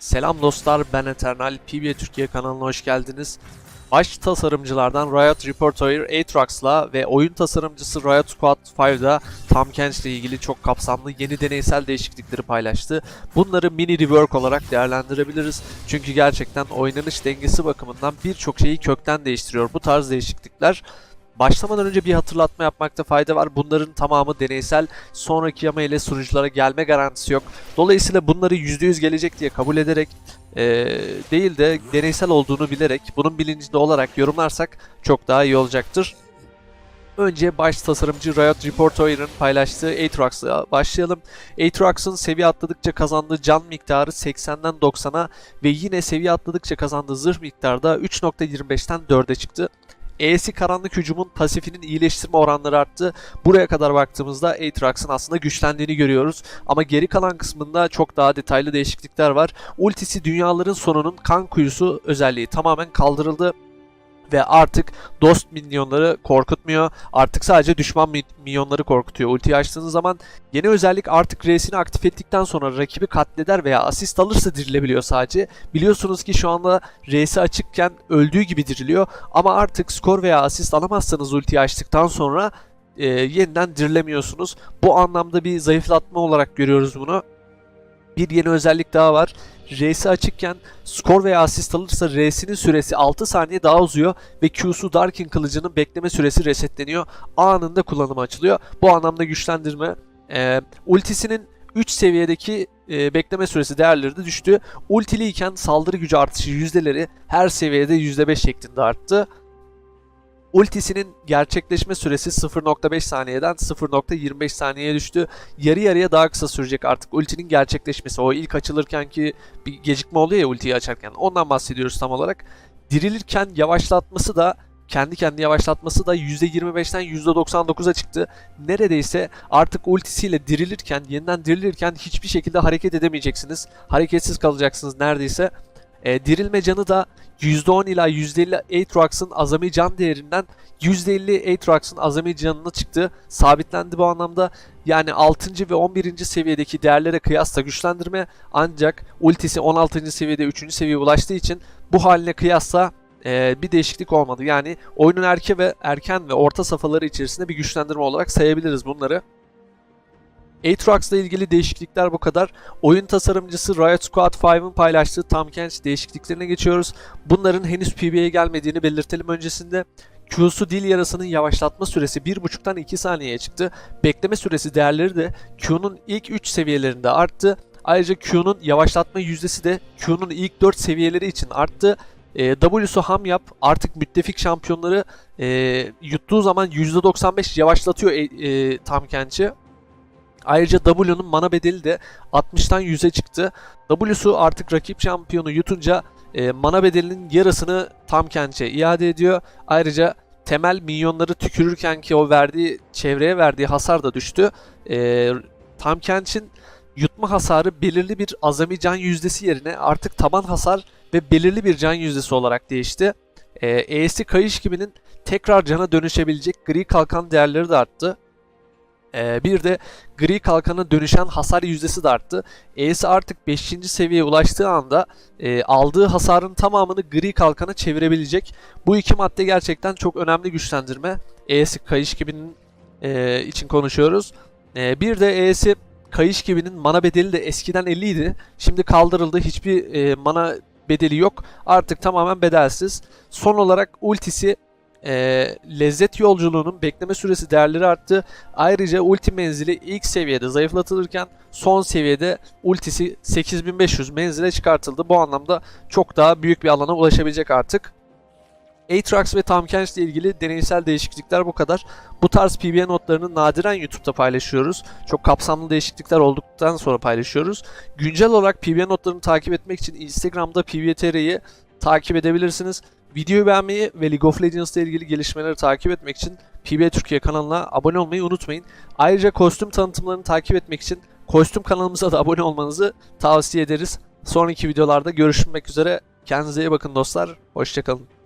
Selam dostlar ben Eternal PBA Türkiye kanalına hoş geldiniz. Baş tasarımcılardan Riot Repertoire Aatrox'la ve oyun tasarımcısı Riot Squad 5'da Tam Kench ile ilgili çok kapsamlı yeni deneysel değişiklikleri paylaştı. Bunları mini rework olarak değerlendirebiliriz. Çünkü gerçekten oynanış dengesi bakımından birçok şeyi kökten değiştiriyor bu tarz değişiklikler. Başlamadan önce bir hatırlatma yapmakta fayda var. Bunların tamamı deneysel. Sonraki yama ile sunuculara gelme garantisi yok. Dolayısıyla bunları %100 gelecek diye kabul ederek eee, değil de deneysel olduğunu bilerek bunun bilincinde olarak yorumlarsak çok daha iyi olacaktır. Önce baş tasarımcı Riot Repertoire'ın paylaştığı Aatrox'la başlayalım. Aatrox'ın seviye atladıkça kazandığı can miktarı 80'den 90'a ve yine seviye atladıkça kazandığı zırh miktarı da 3.25'ten 4'e çıktı. E'si karanlık hücumun pasifinin iyileştirme oranları arttı. Buraya kadar baktığımızda Aatrox'ın aslında güçlendiğini görüyoruz. Ama geri kalan kısmında çok daha detaylı değişiklikler var. Ultisi dünyaların sonunun kan kuyusu özelliği tamamen kaldırıldı ve artık dost minyonları korkutmuyor. Artık sadece düşman mi- minyonları korkutuyor. Ultiyi açtığınız zaman yeni özellik artık R'sini aktif ettikten sonra rakibi katleder veya asist alırsa dirilebiliyor sadece. Biliyorsunuz ki şu anda R'si açıkken öldüğü gibi diriliyor ama artık skor veya asist alamazsanız ultiyi açtıktan sonra e, yeniden dirilemiyorsunuz. Bu anlamda bir zayıflatma olarak görüyoruz bunu. Bir yeni özellik daha var. R'si açıkken skor veya asist alırsa R'sinin süresi 6 saniye daha uzuyor ve Q'su Darkin kılıcının bekleme süresi resetleniyor. Anında kullanıma açılıyor. Bu anlamda güçlendirme. Ee, ultisinin 3 seviyedeki e, bekleme süresi değerleri de düştü. Ultiliyken saldırı gücü artışı yüzdeleri her seviyede %5 şeklinde arttı. Ultisinin gerçekleşme süresi 0.5 saniyeden 0.25 saniyeye düştü. Yarı yarıya daha kısa sürecek artık ultinin gerçekleşmesi. O ilk açılırken ki bir gecikme oluyor ya ultiyi açarken. Ondan bahsediyoruz tam olarak. Dirilirken yavaşlatması da kendi kendini yavaşlatması da %25'ten %99'a çıktı. Neredeyse artık ultisiyle dirilirken, yeniden dirilirken hiçbir şekilde hareket edemeyeceksiniz. Hareketsiz kalacaksınız neredeyse. E, dirilme canı da %10 ila %50 Aatrox'ın azami can değerinden %50 Aatrox'ın azami canına çıktı. Sabitlendi bu anlamda. Yani 6. ve 11. seviyedeki değerlere kıyasla güçlendirme ancak ultisi 16. seviyede 3. seviyeye ulaştığı için bu haline kıyasla e, bir değişiklik olmadı. Yani oyunun erke ve erken ve orta safhaları içerisinde bir güçlendirme olarak sayabiliriz bunları. Aatrox ile ilgili değişiklikler bu kadar. Oyun tasarımcısı Riot Squad 5'ın paylaştığı Tam Kench değişikliklerine geçiyoruz. Bunların henüz PB'ye gelmediğini belirtelim öncesinde. Q'su dil yarasının yavaşlatma süresi 1.5'tan 2 saniyeye çıktı. Bekleme süresi değerleri de Q'nun ilk 3 seviyelerinde arttı. Ayrıca Q'nun yavaşlatma yüzdesi de Q'nun ilk 4 seviyeleri için arttı. E, W'su ham yap artık müttefik şampiyonları e, yuttuğu zaman %95 yavaşlatıyor e, e, Tam Kench'i. Ayrıca W'nun mana bedeli de 60'tan 100'e çıktı. W'su artık rakip şampiyonu yutunca e, mana bedelinin yarısını Tam Kench'e iade ediyor. Ayrıca temel minyonları tükürürken ki o verdiği çevreye verdiği hasar da düştü. E, Tam Kench'in yutma hasarı belirli bir azami can yüzdesi yerine artık taban hasar ve belirli bir can yüzdesi olarak değişti. E, E'si kayış gibinin tekrar cana dönüşebilecek gri kalkan değerleri de arttı. Ee, bir de gri kalkana dönüşen hasar yüzdesi de arttı. E'si artık 5. seviyeye ulaştığı anda e, aldığı hasarın tamamını gri kalkana çevirebilecek. Bu iki madde gerçekten çok önemli güçlendirme. E'si kayış gibinin e, için konuşuyoruz. E, bir de E'si kayış gibinin mana bedeli de eskiden 50 idi. Şimdi kaldırıldı. Hiçbir e, mana bedeli yok. Artık tamamen bedelsiz. Son olarak ultisi e, lezzet yolculuğunun bekleme süresi değerleri arttı. Ayrıca ulti menzili ilk seviyede zayıflatılırken son seviyede ultisi 8500 menzile çıkartıldı. Bu anlamda çok daha büyük bir alana ulaşabilecek artık. Aatrox ve Tam Kench ile ilgili deneysel değişiklikler bu kadar. Bu tarz PBA notlarını nadiren YouTube'da paylaşıyoruz. Çok kapsamlı değişiklikler olduktan sonra paylaşıyoruz. Güncel olarak PBA notlarını takip etmek için Instagram'da PBTR'yi takip edebilirsiniz. Videoyu beğenmeyi ve League of Legends ile ilgili gelişmeleri takip etmek için PBA Türkiye kanalına abone olmayı unutmayın. Ayrıca kostüm tanıtımlarını takip etmek için kostüm kanalımıza da abone olmanızı tavsiye ederiz. Sonraki videolarda görüşmek üzere. Kendinize iyi bakın dostlar. Hoşçakalın.